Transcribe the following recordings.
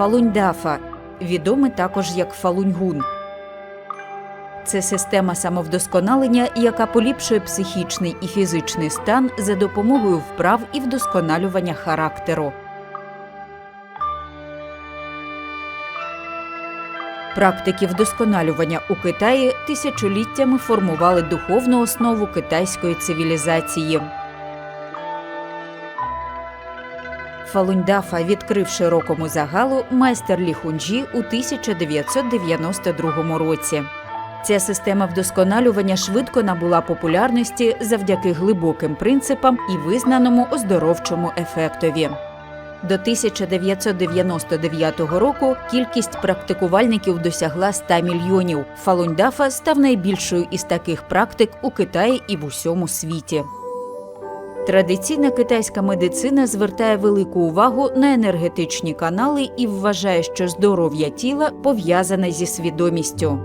Фалунь-дафа, відомий також як фалуньгун. Це система самовдосконалення, яка поліпшує психічний і фізичний стан за допомогою вправ і вдосконалювання характеру. Практики вдосконалювання у Китаї тисячоліттями формували духовну основу китайської цивілізації. Фалуньдафа відкрив широкому загалу майстер Лі Хунджі у 1992 році. Ця система вдосконалювання швидко набула популярності завдяки глибоким принципам і визнаному оздоровчому ефектові. До 1999 року кількість практикувальників досягла 100 мільйонів. Фалуньдафа став найбільшою із таких практик у Китаї і в усьому світі. Традиційна китайська медицина звертає велику увагу на енергетичні канали і вважає, що здоров'я тіла пов'язане зі свідомістю.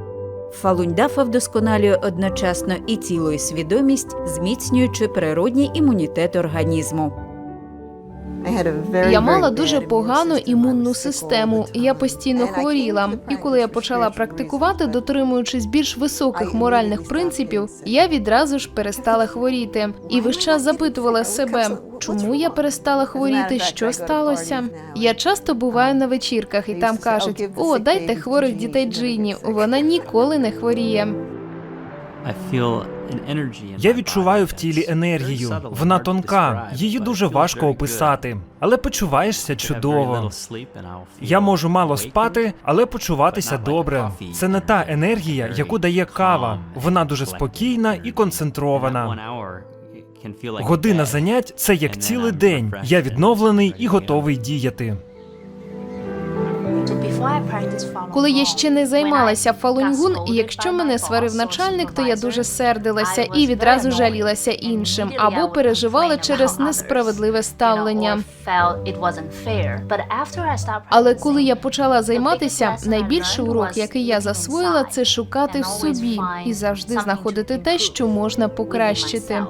Фалуньдафа вдосконалює одночасно і тіло, і свідомість, зміцнюючи природній імунітет організму. Я мала дуже погану імунну систему. Я постійно хворіла. І коли я почала практикувати, дотримуючись більш високих моральних принципів, я відразу ж перестала хворіти. І весь час запитувала себе, чому я перестала хворіти, що сталося. Я часто буваю на вечірках, і там кажуть: о, дайте хворих дітей Джині. Вона ніколи не хворіє. Я відчуваю в тілі енергію. Вона тонка, її дуже важко описати, але почуваєшся чудово. Я можу мало спати, але почуватися добре. Це не та енергія, яку дає кава. Вона дуже спокійна і концентрована. Година занять це як цілий день. Я відновлений і готовий діяти. Коли я ще не займалася фалуньгун, і якщо мене сварив начальник, то я дуже сердилася і відразу жалілася іншим або переживала через несправедливе ставлення. Але коли я почала займатися, найбільший урок, який я засвоїла, це шукати в собі і завжди знаходити те, що можна покращити.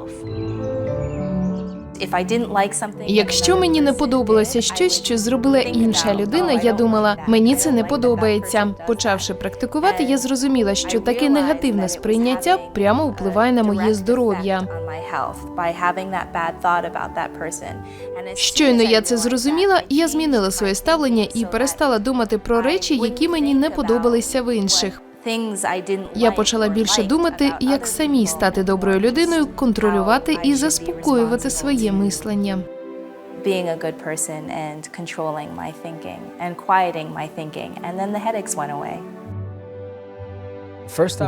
Якщо мені не подобалося щось, що зробила інша людина, я думала, мені це не подобається. Почавши практикувати, я зрозуміла, що таке негативне сприйняття прямо впливає на моє здоров'я. Щойно я це зрозуміла, я змінила своє ставлення і перестала думати про речі, які мені не подобалися в інших. Я почала більше думати, як самій стати доброю людиною, контролювати і заспокоювати своє мислення. being a good person and controlling my thinking and quieting my thinking. And then the headaches went away.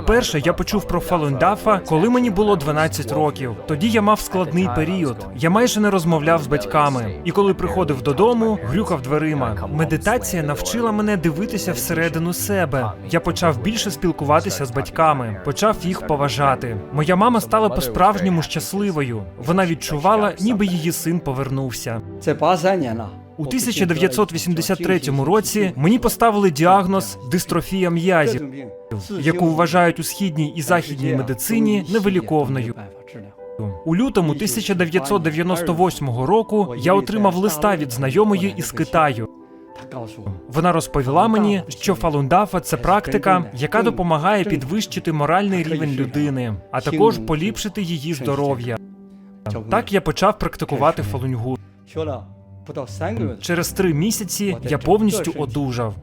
Уперше я почув про Фалундафа, коли мені було 12 років. Тоді я мав складний період. Я майже не розмовляв з батьками, і коли приходив додому, грюкав дверима. Медитація навчила мене дивитися всередину себе. Я почав більше спілкуватися з батьками, почав їх поважати. Моя мама стала по-справжньому щасливою. Вона відчувала, ніби її син повернувся. Це пазаняна. У 1983 році мені поставили діагноз дистрофія м'язів, яку вважають у східній і західній медицині невиліковною. У лютому 1998 року я отримав листа від знайомої із Китаю. Вона розповіла мені, що фалундафа це практика, яка допомагає підвищити моральний рівень людини, а також поліпшити її здоров'я. Так я почав практикувати фалуньгу. Через три місяці я повністю одужав.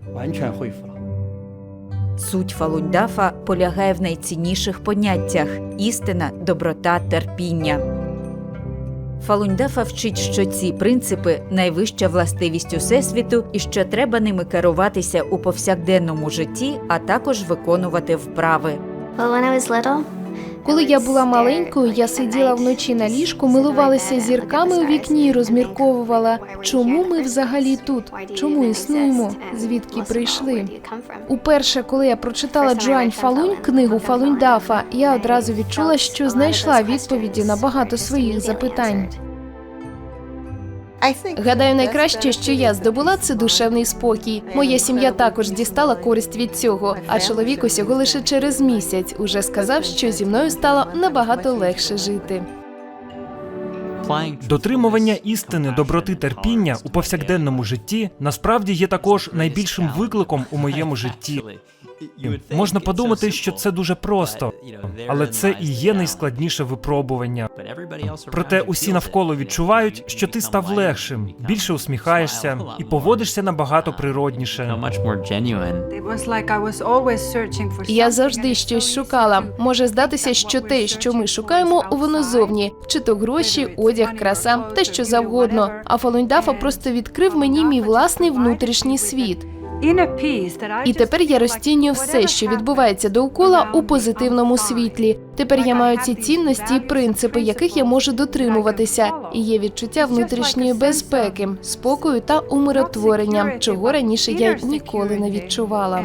Суть Фалундафа полягає в найцінніших поняттях: істина, доброта, терпіння. Фалуньдафа вчить, що ці принципи найвища властивість усесвіту, і що треба ними керуватися у повсякденному житті, а також виконувати вправи. Well, when I was little, коли я була маленькою, я сиділа вночі на ліжку, милувалася зірками у вікні і розмірковувала, чому ми взагалі тут, чому існуємо, звідки прийшли. Уперше, коли я прочитала Джуань Фалунь, книгу Фалунь Дафа, я одразу відчула, що знайшла відповіді на багато своїх запитань. Гадаю, найкраще, що я здобула, це душевний спокій. Моя сім'я також дістала користь від цього. А чоловік усього лише через місяць уже сказав, що зі мною стало набагато легше жити. Дотримування істини, доброти, терпіння у повсякденному житті насправді є також найбільшим викликом у моєму житті. Можна подумати, що це дуже просто, але це і є найскладніше випробування. Проте усі навколо відчувають, що ти став легшим, більше усміхаєшся і поводишся набагато природніше. Я завжди щось шукала. Може здатися, що те, що ми шукаємо, воно зовні, чи то гроші, одяг, краса, те що завгодно. А Фалуньдафа просто відкрив мені мій власний внутрішній світ. І тепер я розцінюю все, що відбувається довкола, у позитивному світлі. Тепер я маю ці цінності і принципи, яких я можу дотримуватися. І є відчуття внутрішньої безпеки, спокою та умиротворення, чого раніше я ніколи не відчувала.